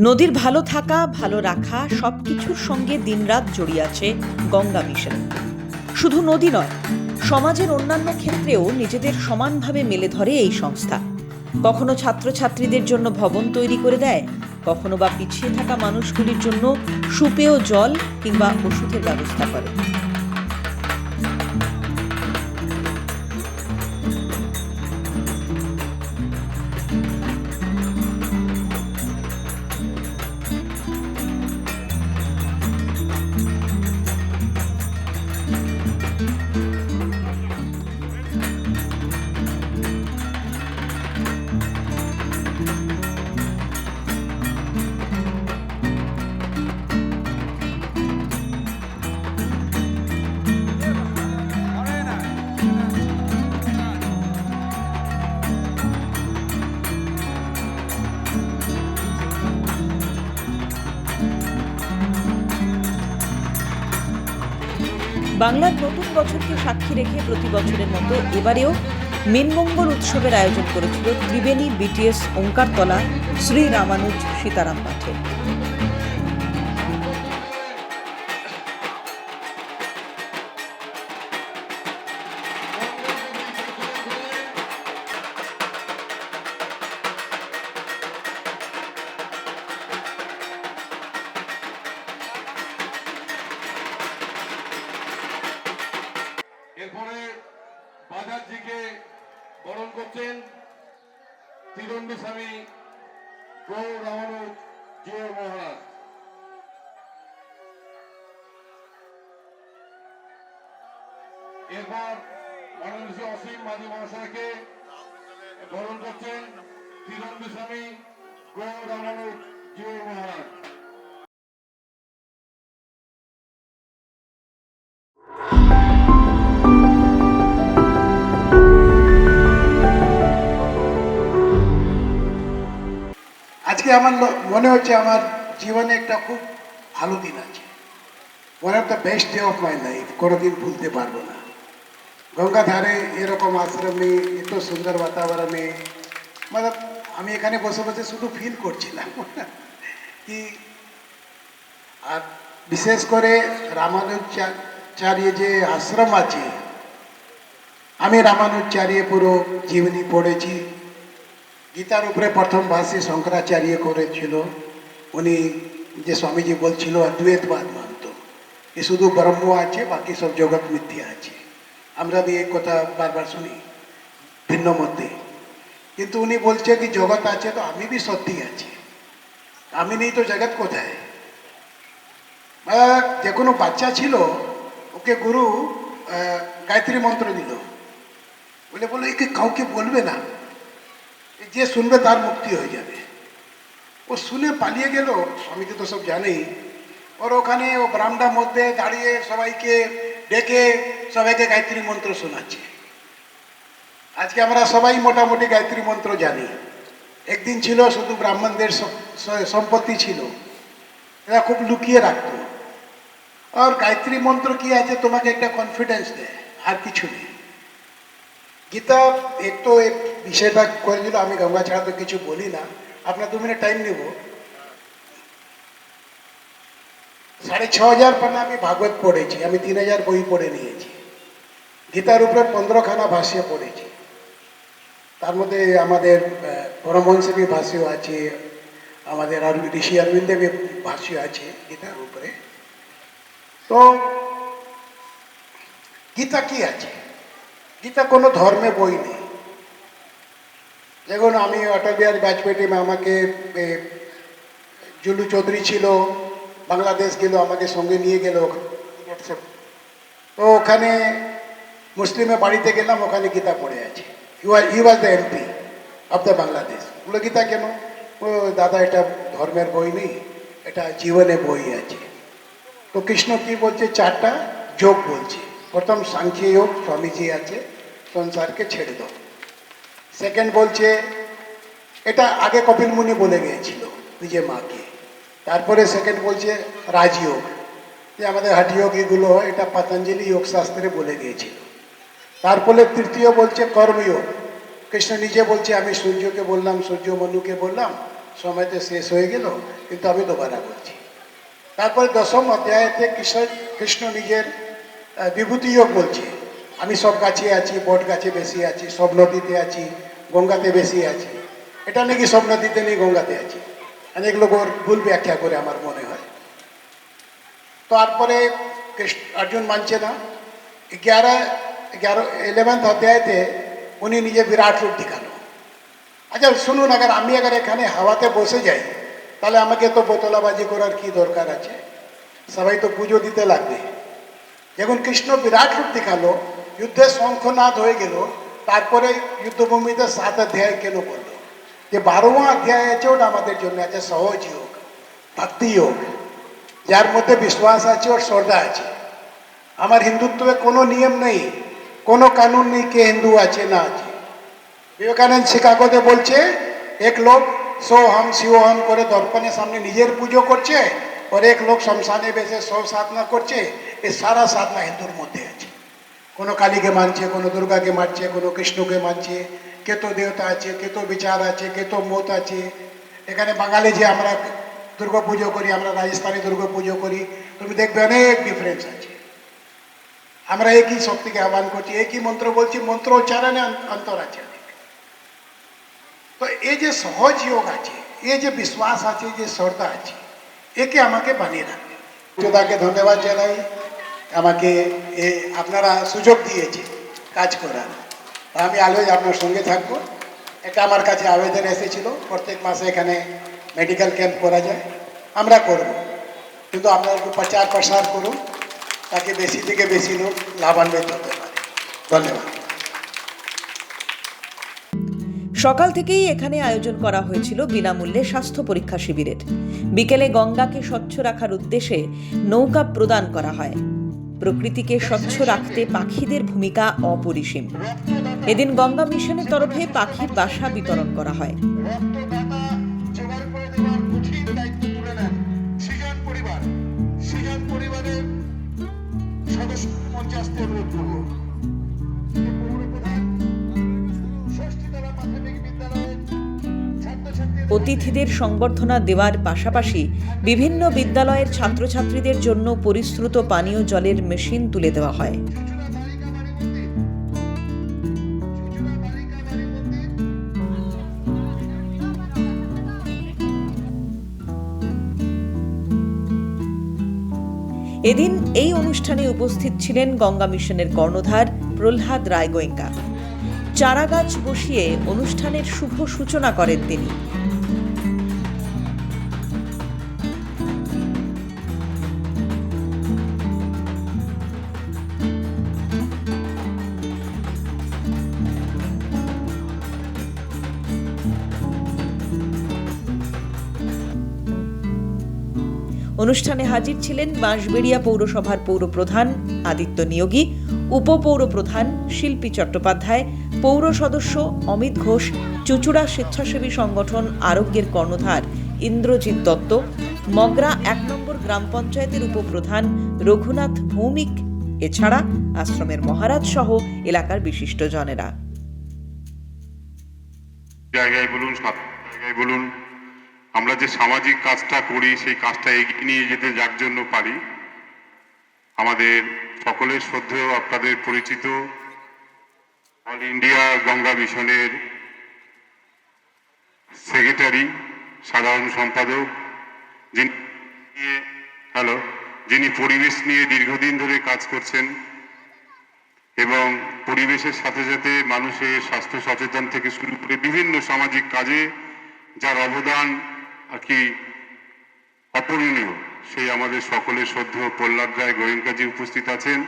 নদীর ভালো থাকা, ভালো রাখা, সবকিছুর সঙ্গে দিনরাত জড়িয়ে আছে গঙ্গা মিশন। শুধু নদী নয়, সমাজের অন্যান্য ক্ষেত্রেও নিজেদের সমানভাবে মেলে ধরে এই সংস্থা। কখনো ছাত্রছাত্রীদের জন্য ভবন তৈরি করে দেয়, কখনো বা পিছিয়ে থাকা মানুষগুলির জন্য সুপেয় জল কিংবা ওষুধের ব্যবস্থা করে। বাংলার নতুন বছরকে সাক্ষী রেখে প্রতি বছরের মতো এবারেও মেনমঙ্গল উৎসবের আয়োজন করেছিল ত্রিবেণী বিটিএস ওঙ্কারতলা, শ্রী রামানুজ সীতারাম পাঠে। এরপর মাননীয় অসীম মাঝি মহাশয়কে বরণ করছেন তীরন্দি স্বামী গৌর রামানুজ মহারাজ। আজকে আমার মনে হচ্ছে আমার জীবনে একটা খুব ভালো দিন আছে। One of the best day of my life কোনোদিন ভুলতে পারব না। গঙ্গা ধারে এরকম আশ্রমে, এত সুন্দর বাতাবরণে মানে আমি এখানে বসে বসে শুধু ফিল করছিলাম। কি আর বিশেষ করে রামানুজাচার্য যে আশ্রম আছে, আমি রামানুজাচার্য পুরো জীবনী পড়েছি। গীতার উপরে প্রথম ভাষী শঙ্করাচার্য করেছিল। উনি যে স্বামীজি বলছিল, অদ্বৈতবাদ মানত। এ শুধু ব্রহ্ম আছে, বাকি সব জগৎ মিথ্যা আছে। আমরা বি এই কথা বারবার শুনি, ভিন্ন মধ্যে। কিন্তু উনি বলছে কি, জগৎ আছে তো আমি বি সত্যি আছি। আমি নেই তো জগৎ কোথায়? যে কোনো বাচ্চা ছিল, ওকে গুরু গায়ত্রী মন্ত্র দিল। বলে বলে, একে কাউকে বলবে না। যে শুনবে তার মুক্তি হয়ে যাবে। ও শুনে পালিয়ে গেল স্বামীকে তো সব জানেই। ওর ওখানে ও ব্রাহ্মণার মধ্যে দাঁড়িয়ে সবাইকে ডেকে সবাইকে গায়ত্রী মন্ত্র শোনাচ্ছে। আজকে আমরা সবাই মোটামুটি গায়ত্রী মন্ত্র জানি। একদিন ছিল, শুধু ব্রাহ্মণদের সম্পত্তি ছিল। এরা খুব লুকিয়ে রাখতো। আর গায়ত্রী মন্ত্র কি আছে, তোমাকে একটা কনফিডেন্স দেয়, আর কিছু নেই। গীতা এক তো বিষয়টা করে দিল, আমি গঙ্গা ছাড়া তো কিছু বলি না। আপনার দু মিনিট টাইম নেব। সাড়ে ছ হাজার পানা আমি ভাগবত পড়েছি আমি তিন হাজার বই পড়ে নিয়েছি। গীতার উপরে পনেরোখানা ভাষ্য পড়েছি। তার মধ্যে আমাদের আহ, পরমহংসেরই ভাষ্য আছে আমাদের আর ঋষি অরবিন্দের ভাষ্য আছে গীতার উপরে। তো গীতা কি আছে? গীতা কোনো ধর্মে বই নেই। দেখুন আমি অটল বিহারী বাজপেয়ী আমাকে জুলু চৌধুরী ছিল বাংলাদেশ গেল, আমাকে সঙ্গে নিয়ে গেল তো ওখানে মুসলিমের বাড়িতে গেলাম, ওখানে গীতা পড়ে আছে। You are you are the MP of the Bangladesh বলে, গীতা কেন? ও, দাদা, এটা ধর্মের বই নেই, এটা জীবনে বই আছে। তো কৃষ্ণ কি বলছে? চারটা যোগ বলছে। প্রথম সাংখ্য যোগ, স্বামীজি আছে, সংসারকে ছেড়ে দাও। সেকেন্ড বলছে, এটা আগে কপিল মুনি বলে গিয়েছিল নিজে মাকে। তারপরে সেকেন্ড বলছে রাজযোগ যে আমাদের হাটিয়োগ এগুলো হয় এটা পতঞ্জলি যোগ শাস্ত্রে বলে গিয়েছিল তারপরে তৃতীয় বলছে কর্মযোগ কৃষ্ণ নিজে বলছে, আমি সূর্যকে বললাম, সূর্য মনুকে বললাম সময়তে শেষ হয়ে গেল, কিন্তু আমি দোবারা বলছি তারপরে দশম অধ্যায়তে কৃষ্ণ কৃষ্ণ নিজের বিভূতি যোগ বলছে। আমি সব গাছে আছি, বট গাছে বেশি আছি, সব নদীতে আছি, গঙ্গাতে বেশি আছি। এটা নাকি সব নদীতে নেই, গঙ্গাতে আছি? অনেক লোক ওর ভুল ব্যাখ্যা করে আমার মনে হয়। তারপরে কৃষ্ণ অর্জুন মানছে না। এগারো এগারো ইলেভেন্থ অধ্যায়তে উনি নিজে বিরাট রূপ দেখাল। আচ্ছা শুনুন আগে আমি আগে এখানে হাওয়াতে বসে যাই, তাহলে আমাকে তো বোতলাবাজি করার কি দরকার আছে? সবাই তো পুজো দিতে লাগবে। যখন কৃষ্ণ বিরাট রূপ দেখাল, যুদ্ধে শঙ্খনাদ হয়ে গেল, তারপরে যুদ্ধভূমিতে সাত অধ্যায় কেন বলল। যে বারোয়া অধ্যায় আছে, ওটা আমাদের জন্য আছে সহজ যোগ, ভক্তি যোগ। যার মধ্যে বিশ্বাস আছে ওর শ্রদ্ধা আছে। আমার হিন্দুত্বে কোনো নিয়ম নেই, কোনো কানুন নেই কে হিন্দু আছে, না আছে। বিবেকানন্দ শিকাগোতে বলছে, এক লোক সো হম শিও হম করে দর্পণের সামনে নিজের পুজো করছে, আর এক লোক শ্মশানে বেসে সব সাধনা করছে, এ সারা সাধনা হিন্দুর মধ্যে আছে। কোনো কালীকে মানছে, কোনো দুর্গাকে মানছে কোনো কৃষ্ণকে মানছে কে তো দেবতা আছে কে তো বিচার আছে কে তো মত আছে। এখানে বাঙালি যে আমরা দুর্গা পুজো করি, আমরা রাজস্থানে দুর্গা পুজো করি, তুমি দেখবে অনেক ডিফারেন্স আছে। আমরা একই শক্তিকে আহ্বান করছি, একই মন্ত্র বলছি, মন্ত্র উচ্চারণে অন- অন্তর আছে তো এই যে সহজ যোগ আছে, এই যে বিশ্বাস আছে যে শ্রদ্ধা আছে, একে আমাকে বানিয়ে রাখবে। যোদাকে ধন্যবাদ জানাই। আমাকে এ আপনারা সুযোগ দিয়েছে কাজ করার। আমি আলোয় আপনার সঙ্গে থাকব। এটা আমার কাছে আবেদন এসেছিল, প্রত্যেক মাসে এখানে মেডিকেল ক্যাম্প করা যায়। আমরা করব। কিন্তু আপনারা একটু প্রচার প্রসার করুন, তাকে বেশি থেকে বেশি লোক লাভান্বিত হতে পারে। ধন্যবাদ। সকাল থেকেই এখানে আয়োজন করা হয়েছিল বিনামূল্যে স্বাস্থ্য পরীক্ষা শিবিরের। বিকেলে গঙ্গাকে স্বচ্ছ রাখার উদ্দেশ্যে নৌকা প্রদান করা হয়। প্রকৃতিকে স্বচ্ছ রাখতে পাখিদের ভূমিকা অপরিসীম। এদিন গঙ্গা মিশনের তরফে পাখির বাসা বিতরণ করা হয়। করে দেওয়ার অতিথিদের সংবর্ধনা দেওয়ার পাশাপাশি বিভিন্ন বিদ্যালয়ের ছাত্রছাত্রীদের জন্য পরিশ্রুত পানীয় জলের মেশিন তুলে দেওয়া হয়। এদিন এই অনুষ্ঠানে উপস্থিত ছিলেন গঙ্গা মিশনের কর্ণধার প্রহ্লাদ রায় গোয়েঙ্কা চারাগাছ বসিয়ে অনুষ্ঠানের শুভ সূচনা করেন তিনি। অনুষ্ঠানে হাজির ছিলেন বাঁশবেড়িয়া পৌরসভার পৌরপ্রধান আদিত্য নিয়োগী, উপপৌরপ্রধান শিল্পী চট্টোপাধ্যায়, পৌর সদস্য অমিত ঘোষ, চুচুড়া স্বেচ্ছাসেবী সংগঠন আরোগ্যের কর্ণধার ইন্দ্রজিৎ দত্ত, মগরা এক নম্বর গ্রাম পঞ্চায়েতের উপপ্রধান রঘুনাথ ভৌমিক, এছাড়া আশ্রমের মহারাজ সহ এলাকার বিশিষ্টজনেরা। জায়গায় বলুন জায়গায় বলুন, আমরা যে সামাজিক কাজটা করি, সেই কাজটা এগিয়ে নিয়ে যেতে যার জন্য পারি, আমাদের সকলের শ্রদ্ধেয়, আপনাদের পরিচিত, অল ইন্ডিয়া গঙ্গা মিশনের সেক্রেটারি, সাধারণ সম্পাদক, যিনি হ্যালো, যিনি পরিবেশ নিয়ে দীর্ঘদিন ধরে কাজ করছেন এবং পরিবেশের সাথে সাথে মানুষের স্বাস্থ্য সচেতন থেকে শুরু করে বিভিন্ন সামাজিক কাজে যার অবদান আর কি অপূরণীয়, সেই আমাদের সকলের শ্রদ্ধেয় প্রহ্লাদ রায় গোয়েঙ্কাজি উপস্থিত আছেন।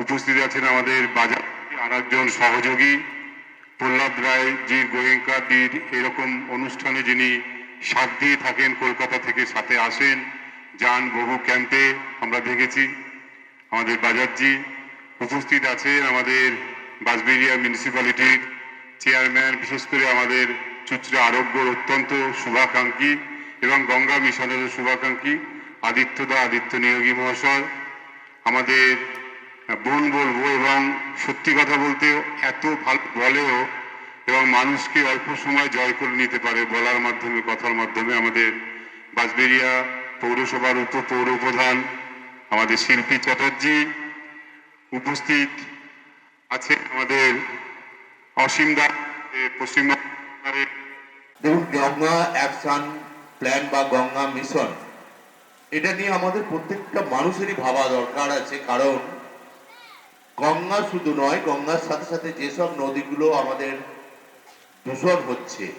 উপস্থিত আছেন আমাদের বাজার আর একজন সহযোগী প্রহ্লাদ রায় জি গোয়েঙ্কাদির এরকম অনুষ্ঠানে যিনি সাথ দিয়ে থাকেন, কলকাতা থেকে সাথে আসেন, যান বহু ক্যাম্পে আমরা দেখেছি। আমাদের বাজারজি উপস্থিত আছেন আমাদের বাসবেরিয়া মিউনিসিপ্যালিটির চেয়ারম্যান বিশেষ করে আমাদের চুচরা আরোগ্যর অত্যন্ত শুভাকাঙ্ক্ষী এবং গঙ্গা মিশনেরও শুভাকাঙ্ক্ষী আদিত্যদা আদিত্য নিয়োগী মহাশয়। আমাদের বোন বলব এবং সত্যি কথা বলতে এত ভালো বলেও এবং মানুষকে অল্প সময় জয় করে নিতে পারে বলার মাধ্যমে, কথার মাধ্যমে আমাদের বাঁশবেরিয়া পৌরসভার উপ পৌর প্রধান আমাদের শিল্পী চ্যাটার্জি উপস্থিত আছে আমাদের অসীম এ, পশ্চিমবঙ্গের দেখুন গঙ্গা অ্যাকশন প্ল্যান বা গঙ্গা মিশন এটা নিয়ে আমাদের প্রত্যেকটা মানুষেরই ভাবা দরকার আছে। কারণ গঙ্গা শুধু নয় গঙ্গার সাথে সাথে যেসব নদীগুলো আমাদের দূষণ হচ্ছে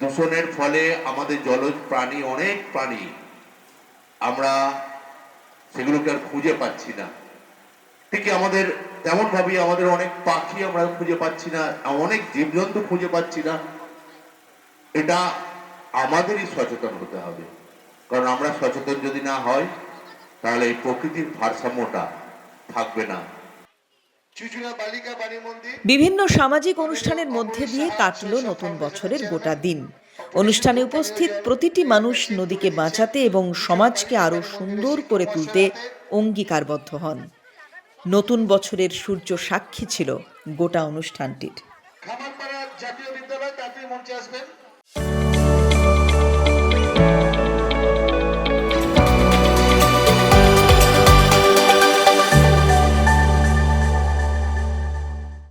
দূষণের ফলে আমাদের জলজ প্রাণী অনেক প্রাণী আমরা সেগুলোকে আর খুঁজে পাচ্ছি না। ঠিকই আমাদের তেমন ভাবে আমাদের অনেক পাখি আমরা খুঁজে পাচ্ছি না অনেক জীবজন্তু খুঁজে পাচ্ছি না। এটা আমাদেরই সচেতন হতে হবে। কারণ আমরা সচেতন যদি না হয় তাহলে এই প্রকৃতির ভারসাম্যটা থাকবে না। বিভিন্ন সামাজিক অনুষ্ঠানের মধ্যে দিয়ে কাটল নতুন বছরের গোটা দিন। অনুষ্ঠানে উপস্থিত প্রতিটি মানুষ নদীকে বাঁচাতে এবং সমাজকে আরও সুন্দর করে তুলতে অঙ্গীকারবদ্ধ হন। নতুন বছরের সূর্য সাক্ষী ছিল গোটা অনুষ্ঠানটির। জাতীয় বিদ্যালয় মঞ্চে আসবেন।